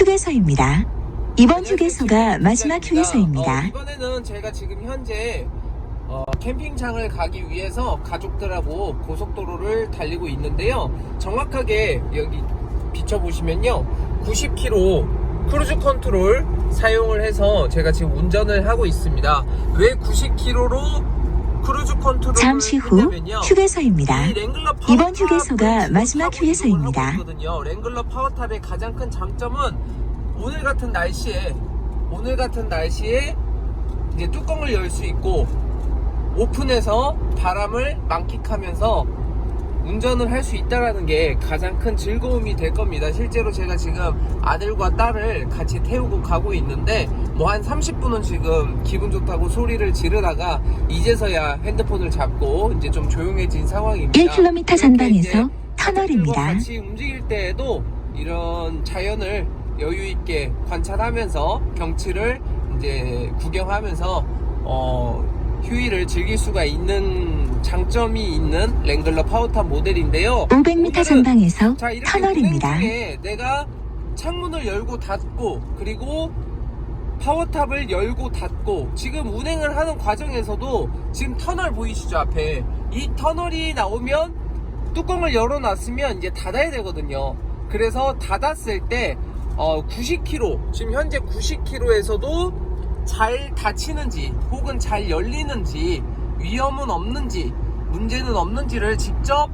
휴게소입니다. 이번 휴게소가 마지막 어, 휴게소입니다. 이번에는 제가 지금 현재 어, 캠핑장을 가기 위해서 가족들하고 고속도로를 달리고 있는데요. 정확하게 여기 비춰보시면요. 90km 크루즈 컨트롤 사용을 해서 제가 지금 운전을 하고 있습니다. 왜 90km로 크루즈 컨트롤을 잠시 후. 휴게소입니다. 이 이번 휴게소가 지금 마지막 휴게소입니다. 랭글러 파워탑의 가장 큰 장점은 오늘 같은 날씨에 오늘 같은 날씨에 이제 뚜껑을 열 수 있고 오픈해서 바람을 만끽하면서 운전을 할 수 있다라는 게 가장 큰 즐거움이 될 겁니다. 실제로 제가 지금 아들과 딸을 같이 태우고 가고 있는데 뭐 한 30분은 지금 기분 좋다고 소리를 지르다가 이제서야 핸드폰을 잡고 이제 좀 조용해진 상황입니다. 1km 이렇게 전방에서 터널입니다. 같이 움직일 때에도 이런 자연을 여유 있게 관찰하면서 경치를 이제 구경하면서 어 휴일을 즐길 수가 있는 장점이 있는 랭글러 파워탑 모델인데요. 500m 오늘은 전방에서 자 이렇게 터널입니다. 운행 중에 내가 창문을 열고 닫고 그리고 파워탑을 열고 닫고 지금 운행을 하는 과정에서도 지금 터널 보이시죠 앞에 이 터널이 나오면 뚜껑을 열어놨으면 이제 닫아야 되거든요 그래서 닫았을 때 어, 90km 지금 현재 90km에서도 잘 닫히는지 혹은 잘 열리는지 위험은 없는지 문제는 없는지를 직접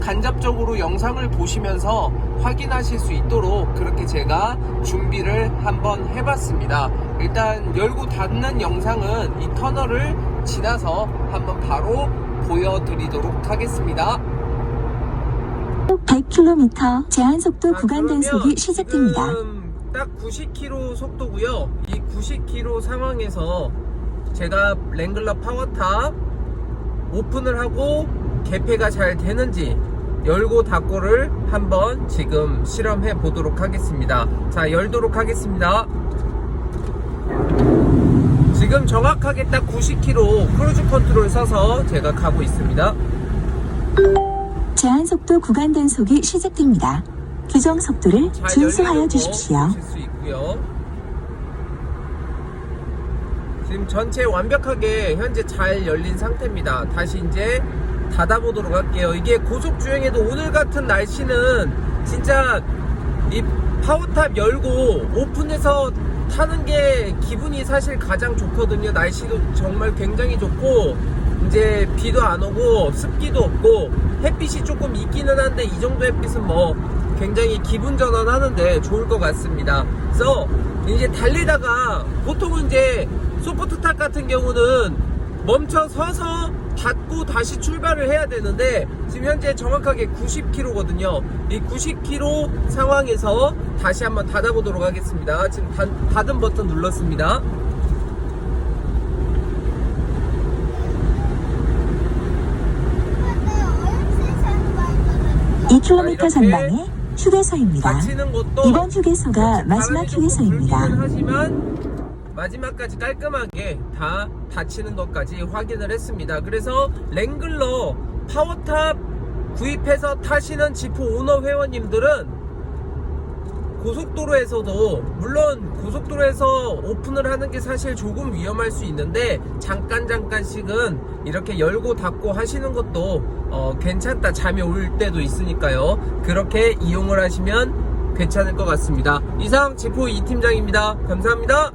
간접적으로 영상을 보시면서 확인하실 수 있도록 그렇게 제가 준비를 한번 해봤습니다. 일단 열고 닫는 영상은 이 터널을 지나서 한번 바로 보여드리도록 하겠습니다. 100km 제한속도 자, 구간 단속이 시작됩니다. 딱 90km 속도고요. 이 90km 상황에서 제가 랭글러 파워탑 오픈을 하고 개폐가 잘 되는지 열고 닫고를 한번 지금 실험해 보도록 하겠습니다. 자, 열도록 하겠습니다. 지금 정확하게 딱 90km 크루즈 컨트롤 써서 제가 가고 있습니다. 제한 속도 구간 단속이 시작됩니다. 규정 속도를 잘 준수하여 열리는 거 주십시오. 보실 수 있고요. 지금 전체 완벽하게 현재 잘 열린 상태입니다. 다시 이제 닫아보도록 할게요. 이게 고속 주행에도 오늘 같은 날씨는 진짜 이 파워탑 열고 오픈해서 타는 게 기분이 사실 가장 좋거든요. 날씨도 정말 굉장히 좋고 이제 비도 안 오고 습기도 없고 햇빛이 조금 있기는 한데 이 정도 햇빛은 뭐 굉장히 기분 전환하는데 좋을 것 같습니다. 그래서 이제 달리다가 보통은 이제 소프트탑 같은 경우는 멈춰 서서 닫고 다시 출발을 해야 되는데 지금 현재 정확하게 90km거든요. 이 90km 상황에서 다시 한번 닫아보도록 하겠습니다. 지금 닫, 닫은 버튼 눌렀습니다. 2km 자, 전방에 휴게소입니다. 이번 휴게소가 마지막 휴게소입니다. 하지만 마지막까지 깔끔하게 다 닫히는 것까지 확인을 했습니다. 그래서 랭글러 파워탑 구입해서 타시는 지포 오너 회원님들은 고속도로에서도 물론 고속도로에서 오픈을 하는 게 사실 조금 위험할 수 있는데 잠깐 잠깐씩은 이렇게 열고 닫고 하시는 것도 어, 괜찮다. 잠이 올 때도 있으니까요. 그렇게 이용을 하시면 괜찮을 것 같습니다. 이상 지포 이 팀장입니다. 감사합니다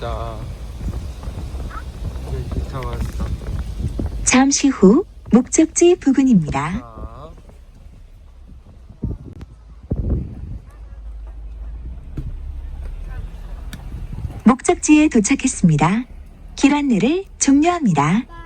여기다 여기 다 왔어 잠시 후 목적지 부근입니다. 자. 목적지에 도착했습니다. 길 안내를 종료합니다.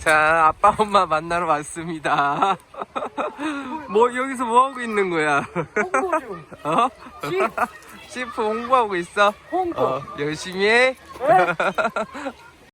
자, 아빠 엄마 만나러 왔습니다. 뭐 여기서 뭐 하고 있는 거야? 홍보 중. 어? 집 CF 홍보하고 있어? 홍보. 어, 열심히 해.